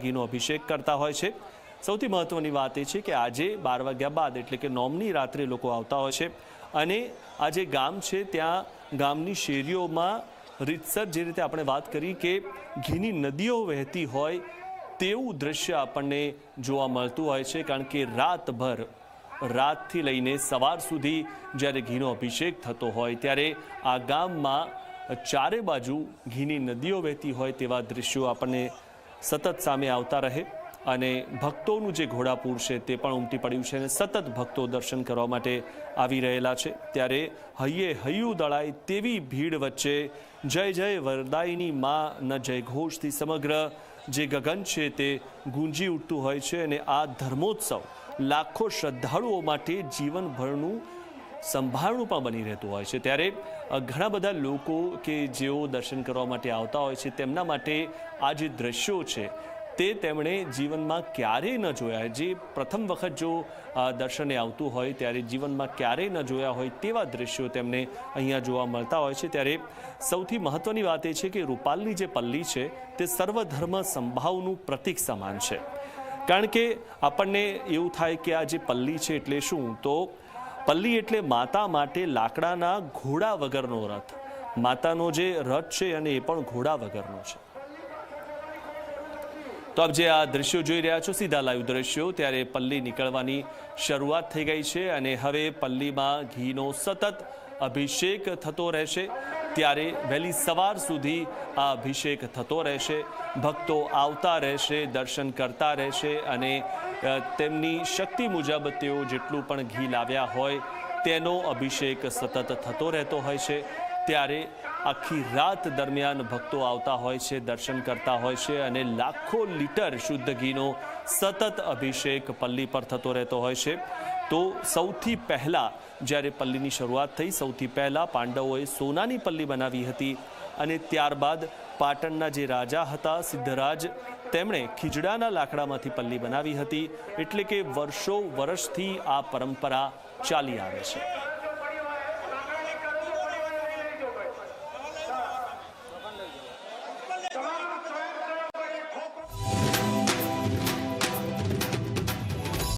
ઘીનો અભિષેક કરતા હોય છે. સૌથી મહત્વની વાત એ છે કે આજે બાર વાગ્યા બાદ એટલે કે નોમની રાત્રે લોકો આવતા હોય છે. અને આ જે ગામ છે ત્યાં ગામની શેરીઓમાં રીતસર જે રીતે આપણે વાત કરી કે ઘીની નદીઓ વહેતી હોય તેવું દ્રશ્ય આપણને જોવા મળતું હોય છે. કારણ કે રાતભર, રાતથી લઈને સવાર સુધી જ્યારે ઘીનો અભિષેક થતો હોય ત્યારે આ ગામમાં ચારે બાજુ ઘીની નદીઓ વહેતી હોય તેવા દ્રશ્યો આપણને સતત સામે આવતા રહે અને ભક્તોનું જે ઘોડાપૂર છે તે પણ ઉમટી પડ્યું છે અને સતત ભક્તો દર્શન કરવા માટે આવી રહેલા છે. ત્યારે હૈયે હૈયું દળાય તેવી ભીડ વચ્ચે જય જય વરદાયની માં ન જય ઘોષથી સમગ્ર જે ગગન છે તે ગુંજી ઉઠતું હોય છે અને આ ધર્મોત્સવ લાખો શ્રદ્ધાળુઓ માટે જીવનભરનું સંભાળનું પણ બની રહેતું હોય છે. ત્યારે ઘણા બધા લોકો કે જેઓ દર્શન કરવા માટે આવતા હોય છે, તેમના માટે આ જે દ્રશ્યો છે, તે તેમણે જીવનમાં ક્યારેય ન જોયા. જે પ્રથમ વખત જો દર્શને આવતું હોય, ત્યારે જીવનમાં ક્યારેય ન જોયા હોય તેવા દ્રશ્યો તેમને અહીંયા જોવા મળતા હોય છે. ત્યારે, સૌથી મહત્ત્વની વાત એ છે કે રૂપાલની જે પલ્લી છે, તે સર્વધર્મ સંભાવનું પ્રતીક સમાન છે. કારણ કે આપણને એવું થાય કે આ જે પલ્લી છે એટલે શું? તો પલ્લી એટલે માતા માટે લાકડાના ઘોડા વગરનો રથ. માતાનો જે રથ છે અને એ પણ ઘોડા વગરનો છે. તો આપ જે આ દ્રશ્યો જોઈ રહ્યા છો, સીધા લાઈવ દ્રશ્યો, ત્યારે પલ્લી નીકળવાની શરૂઆત થઈ ગઈ છે અને હવે પલ્લીમાં ઘીનો સતત અભિષેક થતો રહેશે. ત્યારે વહેલી સવાર સુધી આ અભિષેક થતો રહેશે, ભક્તો આવતા રહેશે, દર્શન કરતા રહેશે અને તેમની શક્તિ મુજબ તેઓ જેટલું પણ ઘી લાવ્યા હોય તેનો અભિષેક સતત થતો રહેતો હોય છે. ત્યારે આખી રાત દરમિયાન ભક્તો આવતા હોય છે, દર્શન કરતા હોય છે અને લાખો લીટર શુદ્ધ ઘીનો સતત અભિષેક પલ્લી પર થતો રહેતો હોય છે. તો સૌથી પહેલાં જ્યારે પલ્લીની શરૂઆત થઈ, સૌથી પહેલાં પાંડવોએ સોનાની પલ્લી બનાવી હતી અને ત્યારબાદ પાટણના જે રાજા હતા, સિદ્ધરાજ, તેમણે ખીજડાના લાકડામાંથી પલ્લી બનાવી હતી. એટલે કે વર્ષો, વર્ષથી આ પરંપરા ચાલી આવે છે.